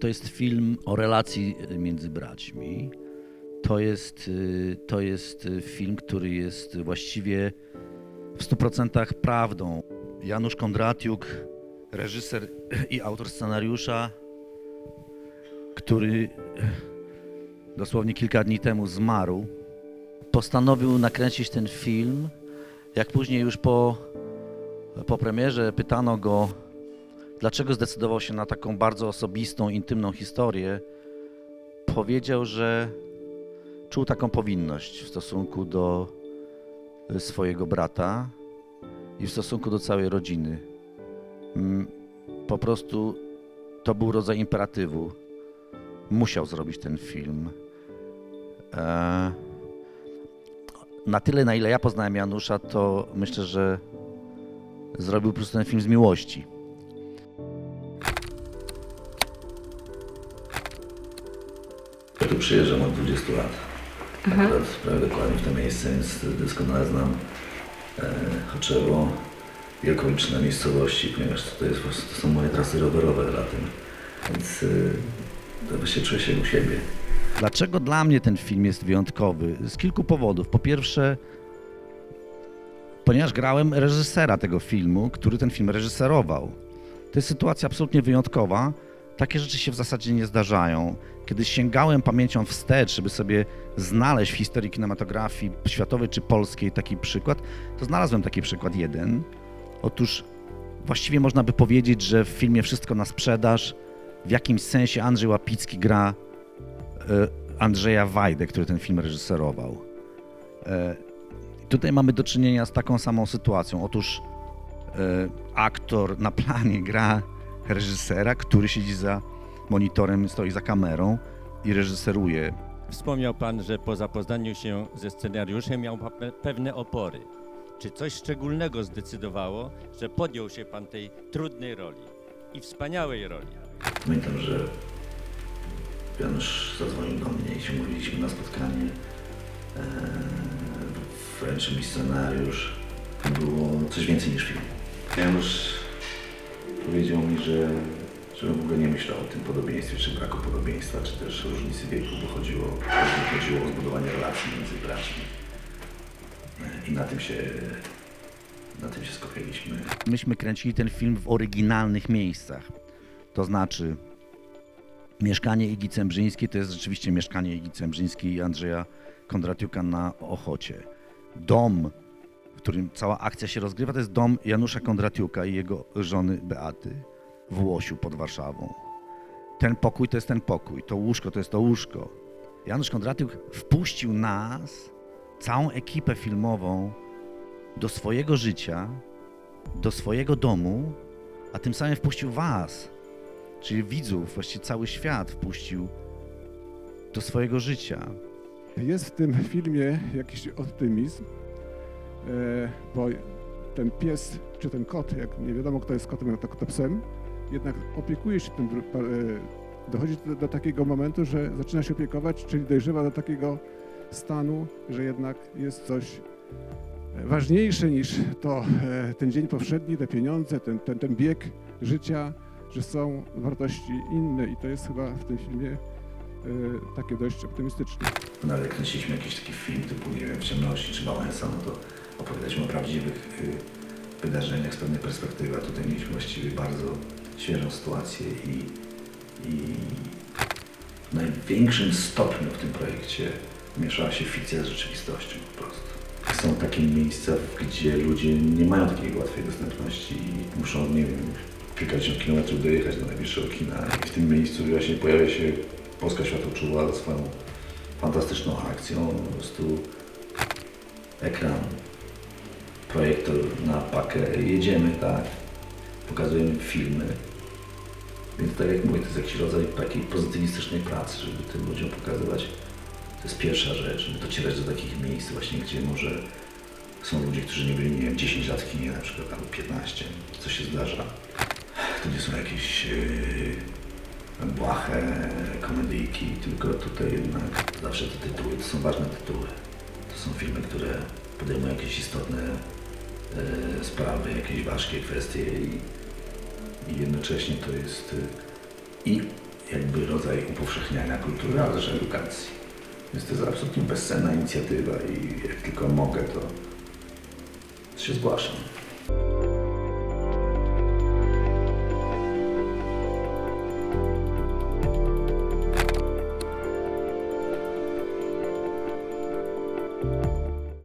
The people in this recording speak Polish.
to jest film o relacji między braćmi. To jest, y, to jest y, film, który jest właściwie w 100% prawdą. Janusz Kondratiuk, reżyser i autor scenariusza, który dosłownie kilka dni temu zmarł, postanowił nakręcić ten film. Jak później już po, po premierze pytano go, dlaczego zdecydował się na taką bardzo osobistą, intymną historię, powiedział, że czuł taką powinność w stosunku do y, swojego brata i w stosunku do całej rodziny. Mm, Po prostu to był rodzaj imperatywu. Musiał zrobić ten film. E, Na tyle, na ile ja poznałem Janusza, to myślę, że zrobił po prostu ten film z miłości. Przyjeżdżam od 20 lat. Akurat prawie dokładnie w to miejsce, więc doskonale znam e, Choczewo i okoliczne miejscowości, ponieważ to, jest, po prostu- to są moje trasy rowerowe latem. Więc e, to właśnie czuję się u siebie. Dlaczego dla mnie ten film jest wyjątkowy? Z kilku powodów. Po pierwsze, ponieważ grałem reżysera tego filmu, który ten film reżyserował. To jest sytuacja absolutnie wyjątkowa. Takie rzeczy się w zasadzie nie zdarzają. Kiedy sięgałem pamięcią wstecz, żeby sobie znaleźć w historii kinematografii światowej czy polskiej taki przykład, to znalazłem taki przykład jeden. Otóż właściwie można by powiedzieć, że w filmie Wszystko na sprzedaż w jakimś sensie Andrzej Łapicki gra e, Andrzeja Wajdę, który ten film reżyserował. E, Tutaj mamy do czynienia z taką samą sytuacją. Otóż e, aktor na planie gra reżysera, który siedzi za monitorem, stoi za kamerą i reżyseruje. Wspomniał Pan, że po zapoznaniu się ze scenariuszem miał pewne opory. Czy coś szczególnego zdecydowało, że podjął się Pan tej trudnej roli i wspaniałej roli? Pamiętam, że Janusz zadzwonił do mnie i się umówiliśmy na spotkanie. E, wręczył mi scenariusz. Było coś więcej niż film. Janusz że, że w ogóle nie myślał o tym podobieństwie, czy braku podobieństwa, czy też różnicy wieku, bo chodziło, chodziło o zbudowanie relacji między braćmi. I na tym się, na tym się skupialiśmy. Myśmy kręcili ten film w oryginalnych miejscach. To znaczy, mieszkanie Igi Cembrzyńskiej to jest rzeczywiście mieszkanie Igi Cembrzyńskiej i Andrzeja Kondratiuka na Ochocie. Dom, w którym cała akcja się rozgrywa, to jest dom Janusza Kondratiuka i jego żony Beaty w Łosiu pod Warszawą. Ten pokój to jest ten pokój, to łóżko to jest to łóżko. Janusz Kondratiuk wpuścił nas, całą ekipę filmową, do swojego życia, do swojego domu, a tym samym wpuścił was, czyli widzów, właściwie cały świat wpuścił do swojego życia. Jest w tym filmie jakiś optymizm, e, bo ten pies czy ten kot, jak nie wiadomo kto jest kotem, a kto psem, jednak opiekuje się tym, e, dochodzi do, do takiego momentu, że zaczyna się opiekować, czyli dojrzewa do takiego stanu, że jednak jest coś e, ważniejsze niż to e, ten dzień powszedni, te pieniądze, ten, ten, ten bieg życia, że są wartości inne i to jest chyba w tym filmie takie dość optymistyczne. Nawet jak kręciliśmy jakiś taki film typu, nie wiem, ciemności czy Wałęsa, no to opowiadaliśmy o prawdziwych y, wydarzeniach z pewnej perspektywy, a tutaj mieliśmy właściwie bardzo świeżą sytuację i, i w największym stopniu w tym projekcie mieszała się fikcja z rzeczywistością po prostu. Są takie miejsca, gdzie ludzie nie mają takiej łatwej dostępności i muszą, nie wiem, kilkadziesiąt kilometrów dojechać do najbliższego kina. I w tym miejscu właśnie pojawia się Polska Światoczuła ze swoją fantastyczną akcją, po prostu ekran, projektor na pakę, jedziemy, tak, pokazujemy filmy. Więc tak jak mówię, to jest jakiś rodzaj takiej pozytywistycznej pracy, żeby tym ludziom pokazywać. To jest pierwsza rzecz, żeby docierać do takich miejsc właśnie, gdzie może są ludzie, którzy nie byli, nie wiem, 10 lat w kinie na przykład, albo 15, co się zdarza. To nie są jakieś yy, błahe komedyjki, tylko tutaj jednak zawsze te tytuły, to są ważne tytuły. To są filmy, które podejmują jakieś istotne e, sprawy, jakieś ważkie kwestie i, i jednocześnie to jest e, i jakby rodzaj upowszechniania kultury, ale też edukacji. Więc to jest absolutnie bezcenna inicjatywa i jak tylko mogę, to się zgłaszam.